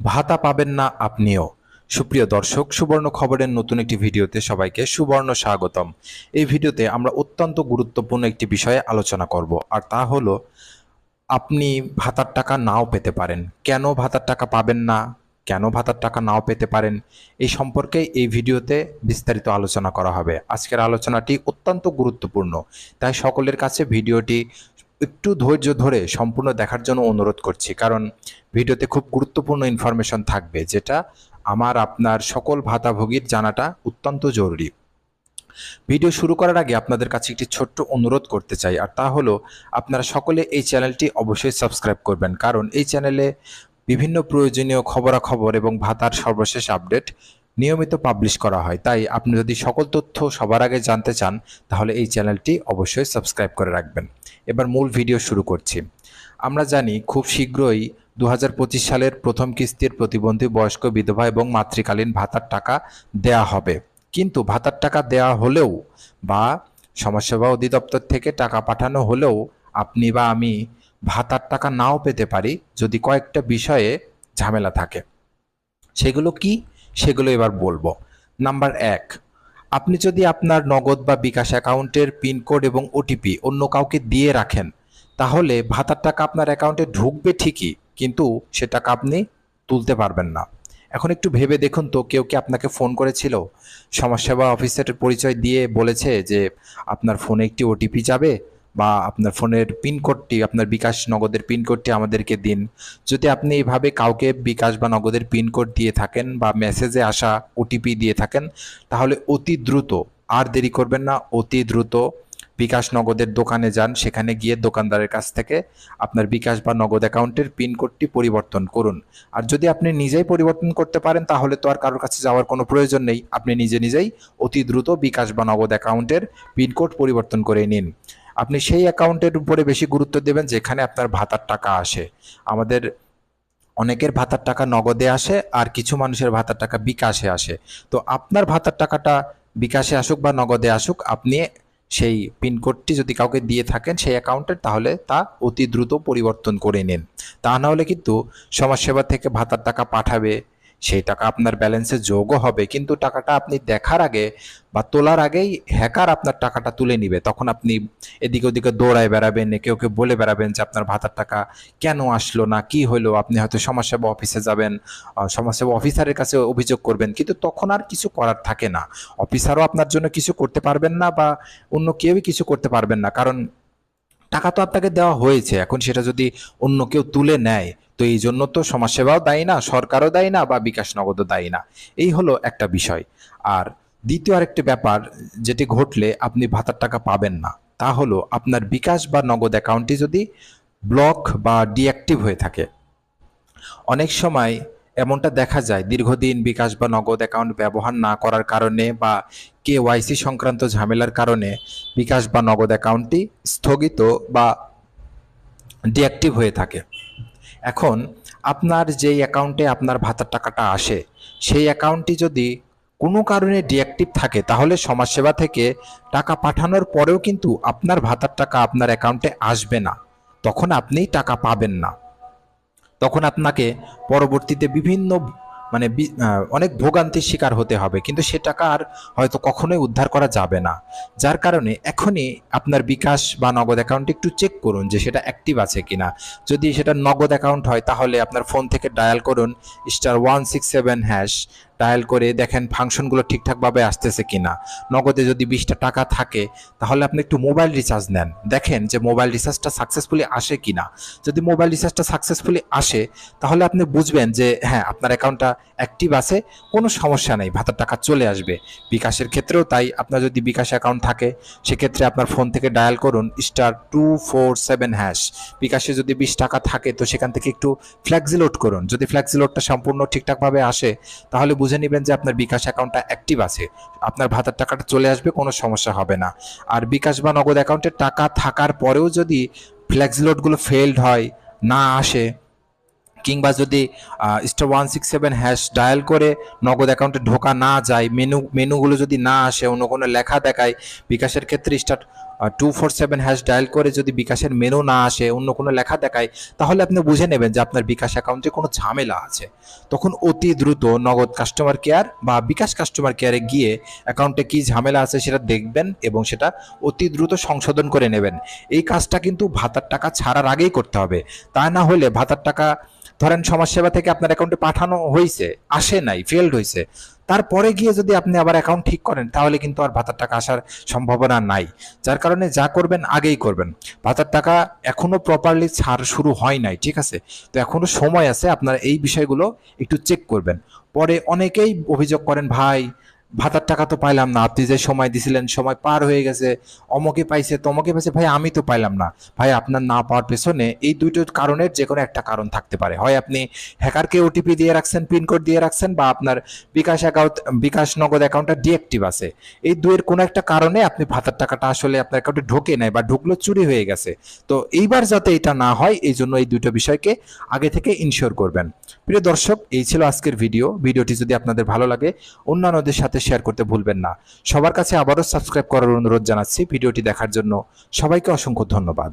ভাতা পাবেন না আপনিও। সুপ্রিয় দর্শক, সুবর্ণ খবরের নতুন একটি ভিডিওতে সবাইকে সুবর্ণ স্বাগতম। এই ভিডিওতে আমরা অত্যন্ত গুরুত্বপূর্ণ একটি বিষয়ে আলোচনা করব, আর তা হলো, আপনি ভাতার টাকা নাও পেতে পারেন। কেন ভাতার টাকা পাবেন না? কেন ভাতার টাকা নাও পেতে পারেন? এই সম্পর্কে এই ভিডিওতে বিস্তারিত আলোচনা করা হবে। আজকের আলোচনাটি অত্যন্ত গুরুত্বপূর্ণ, তাই সকলের কাছে ভিডিওটি একটু ধৈর্য ধরে সম্পূর্ণ দেখার জন্য অনুরোধ করছি। কারণ ভিডিওতে খুব গুরুত্বপূর্ণ ইনফরমেশন থাকবে, যেটা আমার, আপনার সকল ভাতাভোগীর জানাটা অত্যন্ত জরুরি। ভিডিও শুরু করার আগে আপনাদের কাছে একটি ছোট্ট অনুরোধ করতে চাই, আর তা হলো, আপনারা সকলে এই চ্যানেলটি অবশ্যই সাবস্ক্রাইব করবেন। কারণ এই চ্যানেলে বিভিন্ন প্রয়োজনীয় খবরাখবর এবং ভাতার সর্বশেষ আপডেট নিয়মিত পাবলিশ করা হয়। তাই আপনি যদি সকল তথ্য সবার আগে জানতে চান, তাহলে এই চ্যানেলটি অবশ্যই সাবস্ক্রাইব করে রাখবেন। এবার মূল ভিডিও শুরু করছি। আমরা জানি খুব শীঘ্রই দু হাজার পঁচিশ সালের প্রথম কিস্তির প্রতিবন্ধী বয়স্ক বিধবা এবং মাতৃকালীন ভাতার টাকা দেয়া হবে। কিন্তু ভাতার টাকা দেয়া হলেও বা সমাজসেবা অধিদপ্তর থেকে টাকা পাঠানো হলেও আপনি বা আমি ভাতার টাকা নাও পেতে পারি যদি কয়েকটা বিষয়ে ঝামেলা থাকে। সেগুলো কি? সেগুলো এবার বলব। নাম্বার এক, আপনি যদি আপনার নগদ বা বিকাশ অ্যাকাউন্টের পিনকোড এবং ওটিপি অন্য কাউকে দিয়ে রাখেন, তাহলে ভাতার টাকা আপনার অ্যাকাউন্টে ঢুকবে ঠিকই, কিন্তু সে টাকা আপনি তুলতে পারবেন না। এখন একটু ভেবে দেখুন তো, কেউ কি আপনাকে ফোন করেছিল? সমাজসেবা অফিসারের পরিচয় দিয়ে বলেছে যে আপনার ফোনে একটি ওটিপি যাবে বা আপনার ফোনের পিনকোডটি, আপনার বিকাশ নগদের পিনকোডটি আমাদেরকে দিন। যদি আপনি এইভাবে কাউকে বিকাশ বা নগদের পিনকোড দিয়ে থাকেন বা মেসেজে আসা ওটিপি দিয়ে থাকেন, তাহলে অতি দ্রুত, আর দেরি করবেন না, অতি দ্রুত বিকাশ নগদের দোকানে যান, সেখানে গিয়ে দোকানদারের কাছ থেকে আপনার বিকাশ বা নগদ অ্যাকাউন্টের পিনকোডটি পরিবর্তন করুন। আর যদি আপনি নিজেই পরিবর্তন করতে পারেন, তাহলে তো আর কারোর কাছে যাওয়ার কোনো প্রয়োজন নেই। আপনি নিজে নিজেই অতি দ্রুত বিকাশ বা নগদ অ্যাকাউন্টের পিনকোড পরিবর্তন করে নিন। আপনি সেই অ্যাকাউন্টের উপরে বেশি গুরুত্ব দেবেন যেখানে আপনার ভাতার টাকা আসে। আমাদের অনেকের ভাতার টাকা নগদে আসে আর কিছু মানুষের ভাতার টাকা বিকাশে আসে। তো আপনার ভাতার টাকাটা বিকাশে আসুক বা নগদে আসুক, আপনি সেই পিনকোডটি যদি কাউকে দিয়ে থাকেন সেই অ্যাকাউন্টের তাহলে তা অতি দ্রুত পরিবর্তন করে নিন। তা না হলে কিন্তু সমাজসেবা থেকে ভাতার টাকা পাঠাবে সেই টাকা আপনার ব্যালেন্সে যোগও হবে, কিন্তু টাকাটা আপনি দেখার আগে বা তোলার আগেই হ্যাকার আপনার টাকাটা তুলে নিবে। তখন আপনি এদিকে ওদিকে দৌড়ায় বেড়াবেন কেউ কেউ বলে বেড়াবেন যে, আপনার ভাতার টাকা কেন আসলো না? কি হলো? আপনি হয়তো সমাজসেবা অফিসে যাবেন সমাজসেবা অফিসারের কাছে অভিযোগ করবেন। কিন্তু তখন আর কিছু করার থাকে না। অফিসারও আপনার জন্য কিছু করতে পারবেন না বা অন্য কেউই কিছু করতে পারবেন না। কারণ টাকা তো আপনাকে দেওয়া হয়েছে, এখন সেটা যদি অন্য কেউ তুলে নেয়, তো এই জন্য তো সমাজসেবাও দায়ী না, সরকারও দায়ী না, বা বিকাশ নগদও দায়ী না। এই হলো একটা বিষয়। আর দ্বিতীয় আরেকটি ব্যাপার, যেটি ঘটলে আপনি ভাতার টাকা পাবেন না, তা হলো আপনার বিকাশ বা নগদ অ্যাকাউন্টটি যদি ব্লক বা ডিঅ্যাক্টিভ হয়ে থাকে। অনেক সময় এমনটা দেখা যায়। দীর্ঘদিন বিকাশ বা নগদ অ্যাকাউন্ট ব্যবহার না করার কারণে বা কে ওয়াইসি সংক্রান্ত ঝামেলার কারণে বিকাশ বা নগদ অ্যাকাউন্টটি স্থগিত বা ডিঅ্যাক্টিভ হয়ে থাকে। এখন আপনার যেই অ্যাকাউন্টে আপনার ভাতার টাকাটা আসে, সেই অ্যাকাউন্টটি যদি কোনো কারণে ডিঅ্যাক্টিভ থাকে, তাহলে সমাজসেবা থেকে টাকা পাঠানোর পরেও কিন্তু আপনার ভাতার টাকা আপনার অ্যাকাউন্টে আসবে না। তখন আপনি টাকা পাবেন না। তখন আপনাকে পরবর্তীতে বিভিন্ন মানে অনেক ভোগান্তির শিকার হতে হবে। কিন্তু সে টাকা আর হয়তো কখনোই উদ্ধার করা যাবে না। যার কারণে এখনই আপনার বিকাশ বা নগদ অ্যাকাউন্ট একটু চেক করুন যে সেটা অ্যাক্টিভ আছে কি না যদি সেটা নগদ অ্যাকাউন্ট হয়, তাহলে আপনার ফোন থেকে ডায়াল করুন star one six seven hash dial করে দেখেন ফাংশনগুলো ঠিকঠাকভাবে আসতেছে কিনা। নগদে যদি বিশটা টাকা থাকে, তাহলে আপনি একটু মোবাইল রিচার্জ নেন। দেখেন যে মোবাইল রিচার্জটা সাকসেসফুলি আসে কিনা। যদি মোবাইল রিচার্জটা সাকসেসফুলি আসে, তাহলে আপনি বুঝবেন যে হ্যাঁ আপনার অ্যাকাউন্টটা অ্যাক্টিভ আছে, কোনো সমস্যা নেই, ভাতার টাকা চলে আসবে। বিকাশের ক্ষেত্রেও তাই, আপনার যদি বিকাশ অ্যাকাউন্ট থাকে, সেক্ষেত্রে আপনার ফোন থেকে ডায়াল করুন star two four seven hash বিকাশে যদি বিশ টাকা থাকে, তো সেখান থেকে একটু ফ্ল্যাক্সিলোড করুন। যদি ফ্ল্যাক্সিলোডটা সম্পূর্ণ ঠিকঠাকভাবে আসে, তাহলে বুঝে নেবেন যে আপনার বিকাশ অ্যাকাউন্টটা অ্যাক্টিভ আছে। আপনার ভাতার টাকাটা চলে আসবে, কোনো সমস্যা হবে না। আর বিকাশ বা নগদ অ্যাকাউন্টে টাকা থাকার পরেও যদি ফ্ল্যাক্সিলোডগুলো ফেলড হয়, না আসে কিংবা যদি star one six seven hash dial করে নগদ অ্যাকাউন্টে ঢোকা না যায় মেনু মেনুগুলো যদি না আসে, অন্য কোনো লেখা দেখায়, বিকাশের ক্ষেত্রে star two four seven hash dial করে যদি বিকাশের মেনু না আসে, অন্য কোনো লেখা দেখায়, তাহলে আপনি বুঝে নেবেন যে আপনার বিকাশ অ্যাকাউন্টে কোনো ঝামেলা আছে। তখন অতি দ্রুত নগদ কাস্টমার কেয়ার বা বিকাশ কাস্টমার কেয়ারে গিয়ে অ্যাকাউন্টে কী ঝামেলা আছে সেটা দেখবেন এবং সেটা অতি দ্রুত সংশোধন করে নেবেন। এই কাজটা কিন্তু ভাতার টাকা ছাড়ার আগেই করতে হবে। তা না হলে ভাতার টাকা ধরেন সমাজসেবা থেকে আপনার অ্যাকাউন্টে পাঠানো হয়েছে আসে নাই ফেলড হয়েছে তারপরে গিয়ে যদি আপনি আবার অ্যাকাউন্ট ঠিক করেন, তাহলে কিন্তু আর ভাতার টাকা আসার সম্ভাবনা নাই। যার কারণে যা করবেন, আগেই করবেন। ভাতার টাকা এখনও প্রপারলি ছাড় শুরু হয় নাই, ঠিক আছে? তো এখনও সময় আছে, আপনারা এই বিষয়গুলো একটু চেক করবেন। পরে অনেকেই অভিযোগ করেন, ভাই ভাতার টাকা তো পাইলাম না। আপনি যে সময় দিছিলেন, সময় পার হয়ে গেছে অমকে পাইছে তমকে পাইছে, ভাই, আমি তো পাইলাম না। ভাই, আপনার না পাওয়ার পেছনে এই দুটো কারণের যে কোনো একটা কারণ থাকতে পারে। হয় আপনি হ্যাকারকে ওটিপি দিয়ে রাখছেন পিনকোড দিয়ে রাখছেন, বা আপনার বিকাশ অ্যাকাউন্ট বিকাশ নগদ অ্যাকাউন্টটা ডিঅ্যাক্টিভ আছে। এই দুয়ের কোনো একটা কারণে আপনি ভাতার টাকাটা আসলে আপনার অ্যাকাউন্টে ঢোকে নাই, বা ঢুকলো, চুরি হয়ে গেছে। তো এইবার যাতে এটা না হয়, এই জন্য এই দুটো বিষয়কে আগে থেকে ইনশিওর করবেন। প্রিয় দর্শক, এই ছিল আজকের ভিডিও ভিডিওটি যদি আপনাদের ভালো লাগে, অন্যান্যদের সাথে শেয়ার করতে ভুলবেন না। সবার কাছে আবারও সাবস্ক্রাইব করার অনুরোধ জানাচ্ছি। ভিডিওটি দেখার জন্য সবাইকে অসংখ্য ধন্যবাদ।